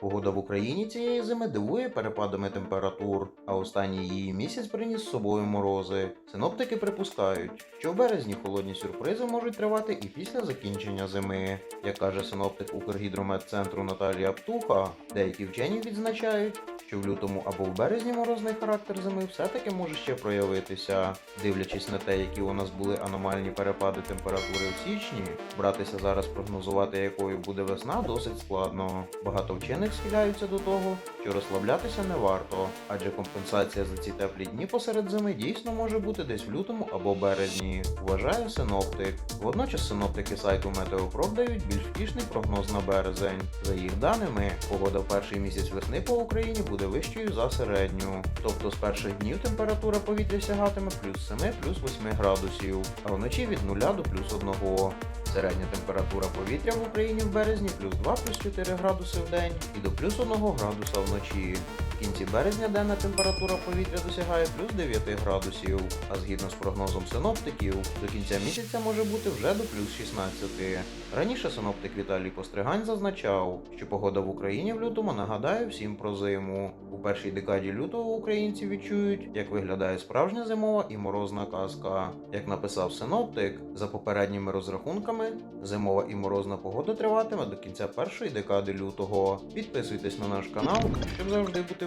Погода в Україні цієї зими дивує перепадами температур, а останній її місяць приніс з собою морози. Синоптики припускають, що в березні холодні сюрпризи можуть тривати і після закінчення зими. Як каже синоптик Укргідрометцентру Наталія Птуха, деякі вчені відзначають, що в лютому або в березні морозний характер зими все-таки може ще проявитися. Дивлячись на те, які у нас були аномальні перепади температури в січні, братися зараз прогнозувати, якою буде весна, досить складно. Багато вчених схиляються до того, що розслаблятися не варто, адже компенсація за ці теплі дні посеред зими дійсно може бути десь в лютому або березні, вважає синоптик. Водночас синоптики сайту Метеопров дають більш втішний прогноз на березень. За їх даними, погода в перший місяць весни по Україні буде вищою за середню. Тобто з перших днів температура повітря сягатиме плюс 7, плюс 8 градусів, а вночі від 0 до плюс 1. Середня температура повітря в Україні в березні плюс 2 плюс 4 градуси в день і до плюс 1 градуса вночі. Кінці березня денна температура повітря досягає плюс 9 градусів, а згідно з прогнозом синоптиків, до кінця місяця може бути вже до плюс 16. Раніше синоптик Віталій Постригань зазначав, що погода в Україні в лютому нагадає всім про зиму. У першій декаді лютого українці відчують, як виглядає справжня зимова і морозна казка. Як написав синоптик, за попередніми розрахунками, зимова і морозна погода триватиме до кінця першої декади лютого. Підписуйтесь на наш канал, щоб завжди бути